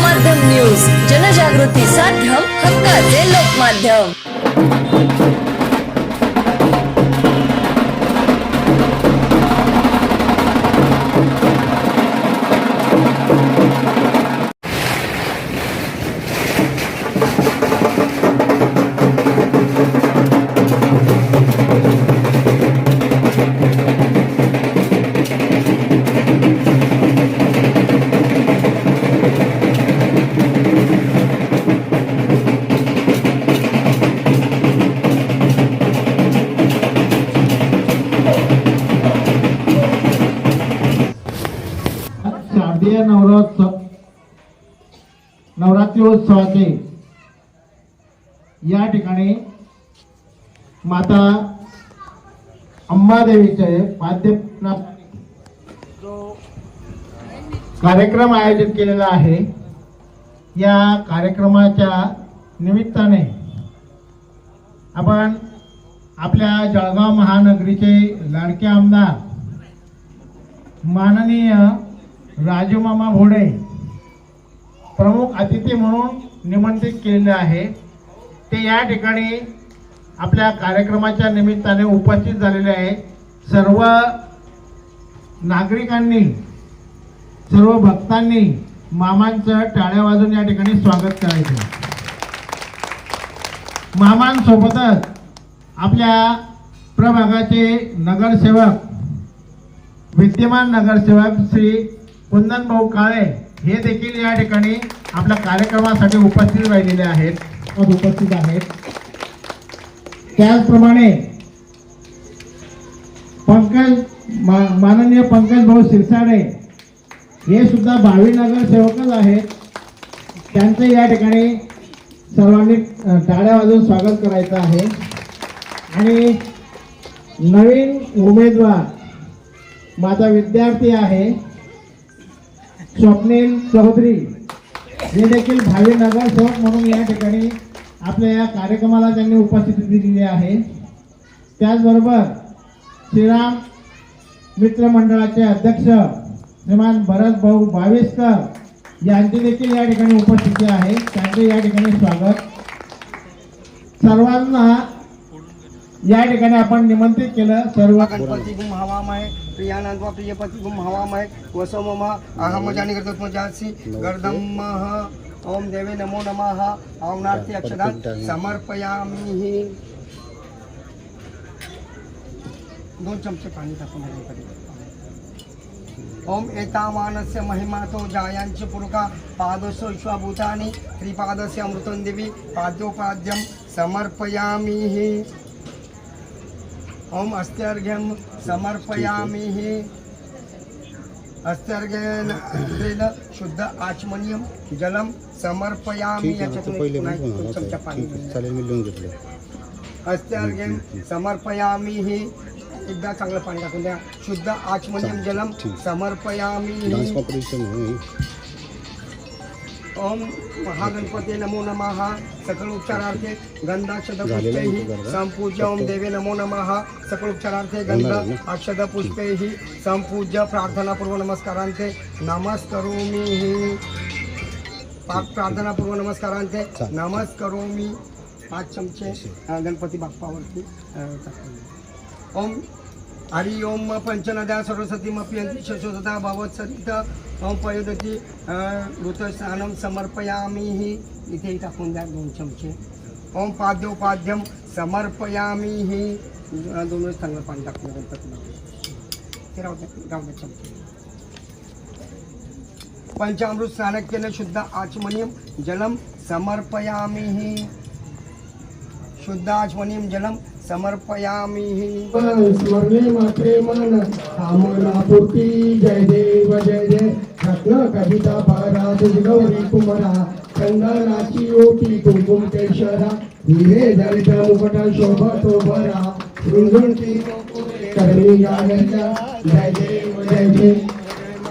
लोकमाध्यम news जनजागृती साध्यम हक्काचे लोकमाध्यम महोत्सवाचे या ठिकाणी माता अंबादेवीचे पाद्य कार्यक्रम आयोजित केलेला आहे. या कार्यक्रमाच्या निमित्ताने आपण आपल्या जळगाव महानगरीचे लाडके आमदार माननीय राजूमामा भोडे प्रमुख अतिथी म्हणून निमंत्रित केलेले आहे. ते या ठिकाणी आपल्या कार्यक्रमाच्या निमित्ताने उपस्थित झालेले आहे. सर्व नागरिकांनी सर्व भक्तांनी मामांचं टाळ्या वाजून या ठिकाणी स्वागत करायचं. मामांसोबतच आपल्या प्रभागाचे नगरसेवक विद्यमान नगरसेवक श्री कुंदन भाऊ काळे हे देखील या ठिकाणी आपल्या कार्यक्रमासाठी उपस्थित राहिलेले आहेत. उपस्थित आहेत. त्याचप्रमाणे पंकज मा- माननीय पंकज भाऊ शिरसाडे हे सुद्धा भावी नगरसेवकच आहेत. त्यांचं या ठिकाणी सर्वांनी टाळ्या वाजून स्वागत करायचं आहे. आणि नवीन उमेदवार माझा विद्यार्थी आहे. स्वप्नील चौधरी. हे देखील भावी नगरसेवक म्हणून या ठिकाणी आपल्या या कार्यक्रमाला त्यांनी उपस्थिती दिलेली आहे. त्याचबरोबर श्रीराम मित्र मंडळाचे अध्यक्ष श्रीमान भरत भाऊ भाविस्कर यांची देखील या ठिकाणी उपस्थिती आहे. त्यांचे या ठिकाणी स्वागत. सर्वांना या ठिकाणी आपण निमंत्रित केलं सर्व गणपती म्हणजे गुम हवामय प्रियानंद प्रियपती गुम हवामय वसोमम अहम जानी गर्दम ओम देवे नमो नमः औनार्ती अक्षरात समर्पयामी दोन चमचे पाणी टाकून ओम एतावानस्य महिमा जायांची पुरुका पादस्य विश्वभूतानि त्रिपादस्य अमृतं देवी पाद्योपाद्यं समर्पयामि ओम अस्त्यर्घ्यं समर्पयामि अस्त्यर्घ्येन अस्त्रेण शुद्ध आचमनीयं जलं समर्पयामि याच्यातून एक चमचा पाणी. चालेल मी लिहून घेतलं अस्त्यार्घ्यं समर्पयामि एकदा चांगलं पाणी टाकून द्या. शुद्ध आचमनीयं जलं ठीक. समर्पयामि ओम महागणपती नमो नमः सकल उपचारार्थे गंधाक्षद. संपूज्य ओम देवे नमो नमः सकल उपचारार्थे गंध. अक्षद पुष्पैः संपूज्य प्रार्थनापूर्व नमस्कारांते नमस्करोमी प्रार्थनापूर्व नमस्कारांते. नमस्करोमी पाच चमचे गणपती बाप्पावरती ओम हरि ओम पंचनद्या सरस्वती मपियंती शशोसदा भवत सरित ओम पयोदती ऋतस्नानं समर्पयामी इथेही टाकून द्या दोन चमचे. ओम पाद्योपाद्यम समर्पयामी दोन चांगलं पाणी टाकून द्या गणपतीला ते राहू द्या राहू द्या चमचे. पंचामृत स्नानक्येन शुद्ध आचमनीयम जलम समर्पयामी शुद्ध आचमनीयम जलम समर्पयामी। स्मरणे मात्रे मन। कामना पूर्ती। जय देव जय जय। रत्न कविता पाराज गौरी कुमरा। चंदनाची ओटी कुंकुम केशरा। हिरे जडित मुकुट शोभतो भरा रुंजुंटी करणी गाण्याच्या जय देव जय जय।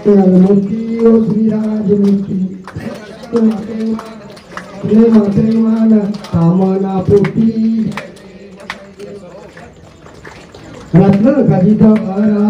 ओ मूर्ती। ओ श्रीराज मूर्ती प्रेम प्रेमान कामना पूर्ती। रत्न कविता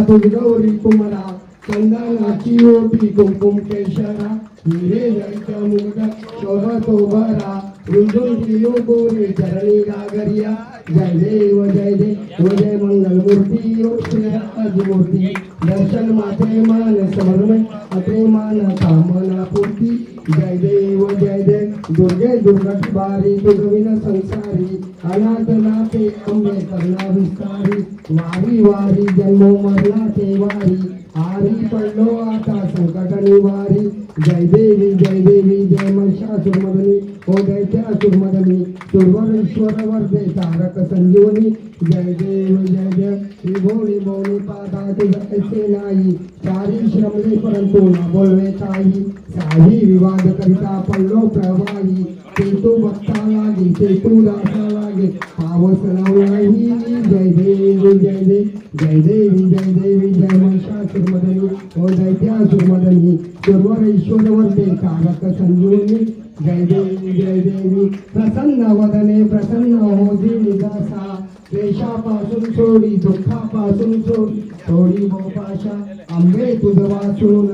तुझ गौरी कुमरा चंदनाची ओटी कुंकुम केशरा हिरे जळक्या मुगट शोभतो भरा रुंदून किलो गोरे चरणी गागरिया जय देव जय देव जय मंगल मूर्ती ओ श्रीराज मूर्ती दर्शन माते मान समर्म अते मान कामना पूर्ती जय देव जय देव दुर्गे दुर्गट बारी दुर्विन संसारी अनाथ नाथे अंबे करुणा विस्तारी वारी वारी जन्मो मरणाचे वारी आरी पडलो आता संकट निवारी जय देवी जय देवी जय महिषासुरमदनी ओ दैत्यासुरमदनी सुरवर ईश्वर वर्धे तारक संजीवनी। जय देव जय देव त्रिभुवनी भोवनी पादा तुझ ऐसे नाही सारी श्रमले परंतु ना बोलवे काही। साही विवाद करिता पडलो प्रवाही सेतू भक्ता लागे सेतू दासा लागे पावस नाही जय देव जय देव जय देवी जय देवी जय महिषासुरमदनी ओ हो, दैत्यासुरमदनी सुरवर ईश्वर संजीवनी. जय देवी जय देवी. प्रसन्न वदने प्रसन्न हो निदासा. क्लेशापासून सोडी दुःखापासून सोडी. सोडी मोपाशा आंबे तुझ वाचून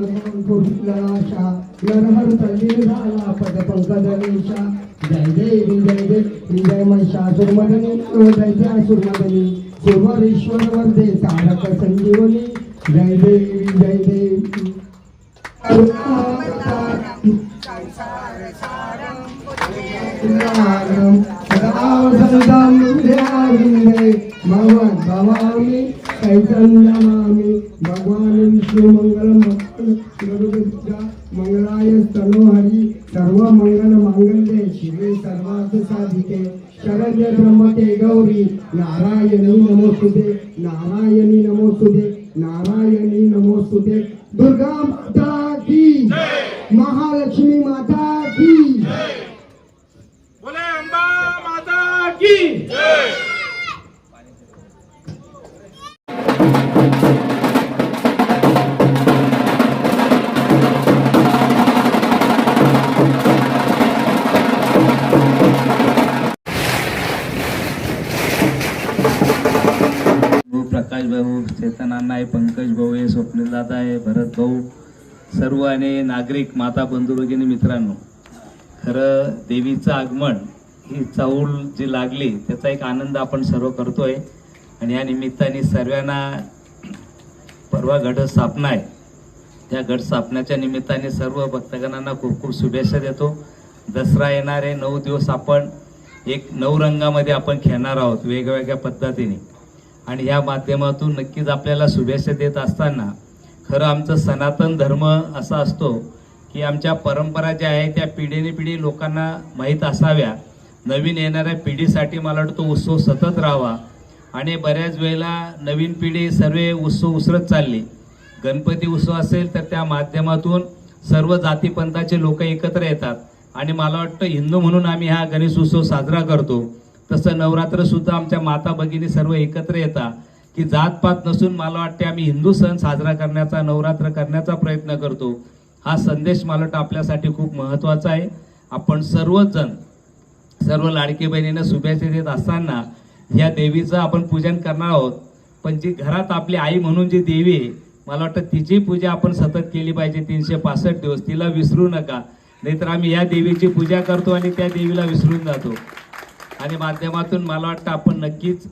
नरहर तल्लीन झाला पद जय देवी जय जय सुरवर ईश्वर वर्धे तारक संजीवनी. जय देवी जय देवी भगवामी चैतन्यमामी भगवान विष्णू मंगल मंगल मंगलाय तनोहरी सर्व मंगल शिवे सर्वार्थ साधिके शरण्य ब्रह्मते गौरी नारायणी नमोस्तुते नारायणी नमोस्तुते नारायणी नमोस्तुते दुर्गा माता की महालक्ष्मी माता की की प्रकाश भाऊ चेतन अण्णा आहे पंकज भाऊ आहे स्वप्नील दादा आहे भरत भाऊ सर्व आणि नागरिक माता बंधू भगिनी मित्रांनो. खरं देवीचं आगमन ही चौल जी लागली त्याचा एक आनंद आपण सर्व करतोय. आणि या निमित्ताने सर्वांना परवा गट स्थापना आहे. त्या गट स्थापनाच्या निमित्ताने सर्व भक्तगणांना खूप खूप शुभेच्छा देतो. दसरा येणार आहे नऊ दिवस आपण एक नऊ रंगामध्ये आपण खेळणार आहोत वेगवेगळ्या पद्धतीने. आणि या माध्यमातून नक्कीच आपल्याला शुभेच्छा देत असताना खरं आमचं सनातन धर्म असा असतो की आमच्या परंपरा ज्या आहे त्या पिढीने पिढी लोकांना माहीत असाव्या. नवीन येणाऱ्या पिढीसाठी मला वाटतं तो उत्सव सतत राहावा. आणि बऱ्याच वेळेला नवीन पिढी सर्व उत्सव उसरत चालली. गणपती उत्सव असेल तर त्या माध्यमातून सर्व जातीपंथाचे लोक एकत्र येतात. आणि मला वाटतं हिंदू म्हणून आम्ही हा गणेश उत्सव साजरा करतो. तसं नवरात्रसुद्धा आमच्या माता भगिनी सर्व एकत्र येतात. की जातपात नसून मला वाटते आम्ही हिंदू सण साजरा करण्याचा नवरात्र करण्याचा प्रयत्न करतो. हा संदेश मला वाटतं आपल्यासाठी खूप महत्त्वाचा आहे. आपण सर्वच जण सर्व लाडकी बहिणींना शुभेच्छा देत असताना या देवीचं आपण पूजन करणार आहोत. पण जी घरात आपली आई म्हणून जी देवी मला वाटतं तिची पूजा आपण सतत केली पाहिजे. तीनशे पासष्ट दिवस तिला विसरू नका. नाहीतर आम्ही या देवीची पूजा करतो आणि त्या देवीला विसरून जातो. आणि माध्यमातून मला वाटतं आपण नक्कीच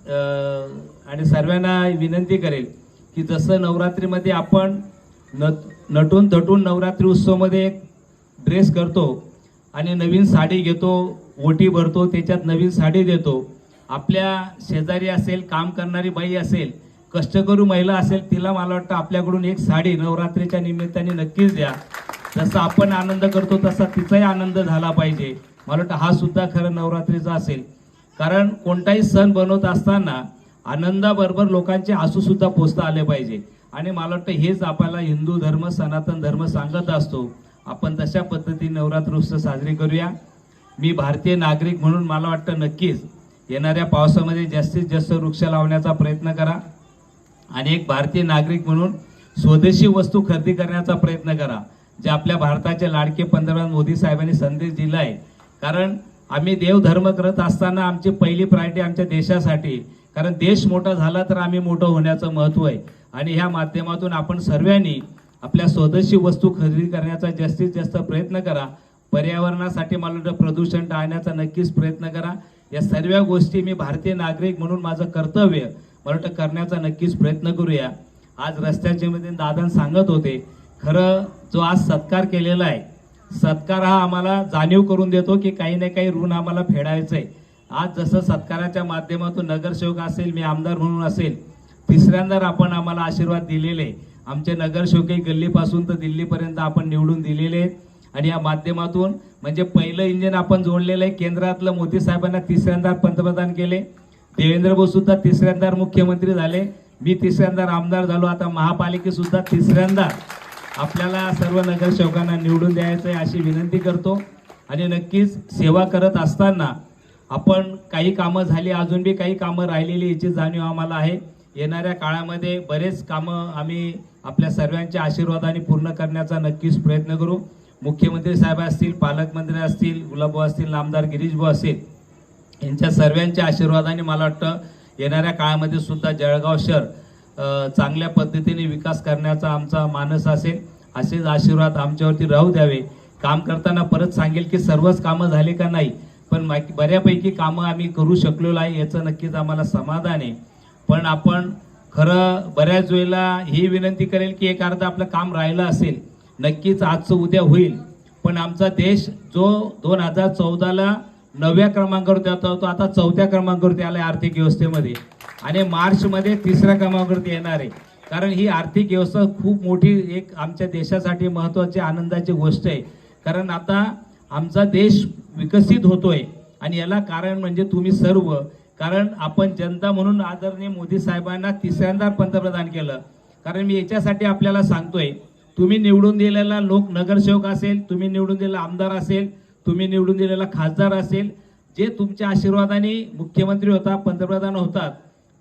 आणि सर्वांना विनंती करेल की जसं नवरात्रीमध्ये आपण नट नटून थटून नवरात्री उत्सवमध्ये एक ड्रेस करतो आणि नवीन साडी घेतो ओटी भरतो त्याच्यात नवीन साडी देतो. आपल्या शेजारी असेल काम करणारी बाई असेल कष्टकरू महिला असेल तिला मला वाटतं आपल्याकडून एक साडी नवरात्रीच्या निमित्ताने नक्कीच द्या. जसा आपण आनंद करतो तसा तिचाही आनंद झाला पाहिजे. मला वाटतं हा सुद्धा खरं नवरात्रीचा असेल. कारण कोणताही सण बनवत असताना आनंदाबरोबर लोकांचे आसूसुद्धा पोचता आले पाहिजे. आणि मला वाटतं हेच आपल्याला हिंदू धर्म सनातन धर्म सांगत असतो. आपण तशा पद्धतीने नवरात्र उत्सव साजरी करूया. मी भारतीय नागरिक म्हणून मला वाटतं नक्कीच येणाऱ्या पावसामध्ये जास्तीत जास्त वृक्ष लावण्याचा प्रयत्न करा. आणि एक भारतीय नागरिक म्हणून स्वदेशी वस्तू खरेदी करण्याचा प्रयत्न करा जे आपल्या भारताचे लाडके पंतप्रधान मोदी साहेबांनी संदेश दिला आहे. कारण आम्ही देवधर्म करत असताना आमची पहिली प्रायोरिटी आमच्या देशासाठी. कारण देश मोठा झाला तर आम्ही मोठं होण्याचं महत्त्व आहे. आणि ह्या माध्यमातून आपण सर्वांनी आपल्या स्वदेशी वस्तू खरेदी करण्याचा जास्तीत जास्त प्रयत्न करा. पर्यावरणासाठी मला वाटतं प्रदूषण टाळण्याचा नक्कीच प्रयत्न करा. या सर्व गोष्टी मी भारतीय नागरिक म्हणून माझं कर्तव्य मला वाटतं करण्याचा नक्कीच प्रयत्न करूया. आज रस्त्याच्या मध्ये दादा सांगत होते खरं जो आज सत्कार केलेला आहे सत्कार हा आम्हाला जाणीव करून देतो की काही ना काही ऋण आम्हाला फेडायचं आहे आज जसं सत्काराच्या माध्यमातून नगरसेवक असेल मी आमदार म्हणून असेल तिसऱ्यांदा आपण आम्हाला आशीर्वाद दिलेले आमचे नगरसेवकही गल्लीपासून तर दिल्लीपर्यंत आपण निवडून दिलेले आहेत. आणि या माध्यमातून म्हणजे पहिलं इंजिन आपण जोडलेलं आहे. केंद्रातलं मोदी साहेबांना तिसऱ्यांदा पंतप्रधान केले. देवेंद्र सुद्धा तिसऱ्यांदा मुख्यमंत्री झाले. मी तिसऱ्यांदा आमदार झालो. आता महापालिकेसुद्धा तिसऱ्यांदा आपल्याला सर्व नगरसेवकांना निवडून द्यायचं आहे अशी विनंती करतो. आणि नक्कीच सेवा करत असताना आपण काही कामं झाली अजून बी काही कामं राहिलेली याची जाणीव आम्हाला आहे. येणाऱ्या काळामध्ये बरेच कामं आम्ही आपल्या सर्वांच्या आशीर्वादाने पूर्ण करण्याचा नक्कीच प्रयत्न करू. मुख्यमंत्री साहेब असतील पालकमंत्री असतील गुलाबभाऊ असतील आमदार गिरीशभाऊ असतील यांच्या सर्वांच्या आशीर्वादाने मला वाटतं येणाऱ्या काळामध्ये सुद्धा जळगाव शहर चांगल्या पद्धतीने विकास करण्याचा आमचा मानस असेल असेच आशीर्वाद आमच्यावरती राहू द्यावे. काम करताना परत सांगेल की सर्वच कामं झाले का नाही पण बऱ्यापैकी कामं आम्ही करू शकलेलो आहे याचं नक्कीच आम्हाला समाधान आहे. पण आपण खरं बऱ्याच वेळेला ही विनंती करेल की एक अर्ध आपलं काम राहिलं असेल नक्कीच आजचं उद्या होईल. पण आमचा देश जो दोन हजार चौदाला नवव्या क्रमांकावरती आता तो आता चौथ्या क्रमांकावरती आहे आर्थिक व्यवस्थेमध्ये. आणि मार्चमध्ये तिसऱ्या क्रमांकावरती येणार आहे. कारण ही आर्थिक व्यवस्था खूप मोठी एक आमच्या देशासाठी महत्त्वाची आनंदाची गोष्ट आहे. कारण आता आमचा देश विकसित होतोय. आणि याला कारण म्हणजे तुम्ही सर्व. कारण आपण जनता म्हणून आदरणीय मोदी साहेबांना तिसऱ्यांदा पंतप्रधान केलं. कारण मी याच्यासाठी आपल्याला सांगतोय तुम्ही निवडून दिलेला लोक नगरसेवक असेल तुम्ही निवडून दिलेला आमदार असेल तुम्ही निवडून दिलेला खासदार असेल जे तुमच्या आशीर्वादाने मुख्यमंत्री होता पंतप्रधान होतात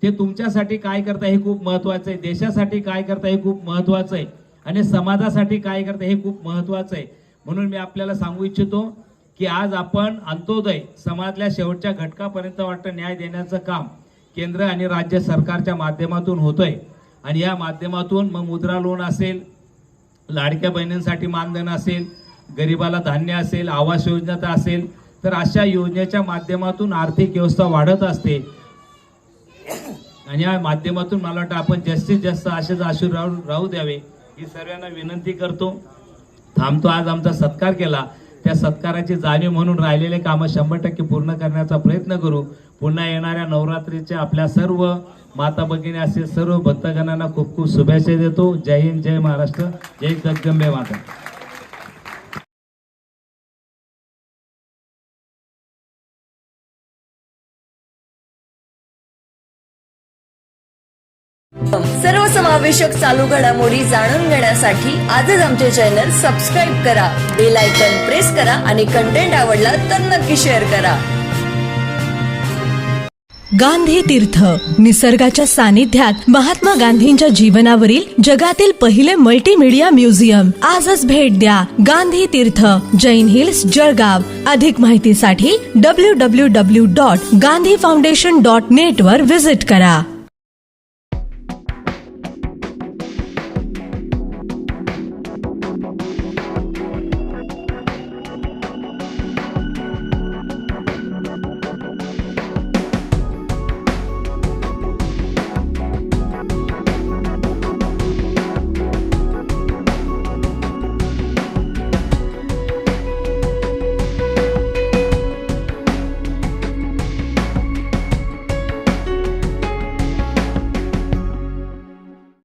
ते तुमच्यासाठी काय करता हे खूप महत्वाचं आहे. देशासाठी काय करता हे खूप महत्वाचं आहे. आणि समाजासाठी काय करता हे खूप महत्वाचं आहे. म्हणून मी आपल्याला सांगू इच्छितो की आज आपण अंत्योदय समाजातल्या शेवटच्या घटकापर्यंत वाटतं न्याय देण्याचं काम केंद्र आणि राज्य सरकारच्या माध्यमातून होतंय. आणि या माध्यमातून मग मुद्रा लोन असेल लाडक्या बहिणींसाठी मानधन असेल गरिबाला धान्य असेल आवास योजना तर असेल तर अशा योजनेच्या माध्यमातून आर्थिक व्यवस्था वाढत असते. आणि या माध्यमातून मला वाटतं आपण जास्तीत जास्त असेच आशीर्वाद राहू राहू द्यावे ही सर्वांना विनंती करतो. थांबतो आज आमचा सत्कार केला. त्या सत्काराची जाणीव म्हणून राहिलेले कामं शंभर टक्के पूर्ण करण्याचा प्रयत्न करू. पुन्हा येणाऱ्या नवरात्रीच्या आपल्या सर्व माता भगिनी असतील सर्व भक्तगणांना खूप खूप शुभेच्छा देतो. जय हिंद जय महाराष्ट्र जय जगदंबे माता. सर्व चालू घडामोडी जाणून घेण्यासाठी आजच आमचे चॅनल सबस्क्राईब करा. बेल आयकॉन प्रेस करा आणि कंटेंट आवडला तर नक्की शेअर करा. गांधी तीर्थ निसर्गाच्या सानिध्यात महात्मा गांधींच्या जीवनावरील जगातील पहिले मल्टीमीडिया म्युझियम आजच भेट द्या गांधी तीर्थ जैन हिल्स जळगाव. अधिक माहितीसाठी W W W dot Gandhi foundation dot net वर विजिट करा.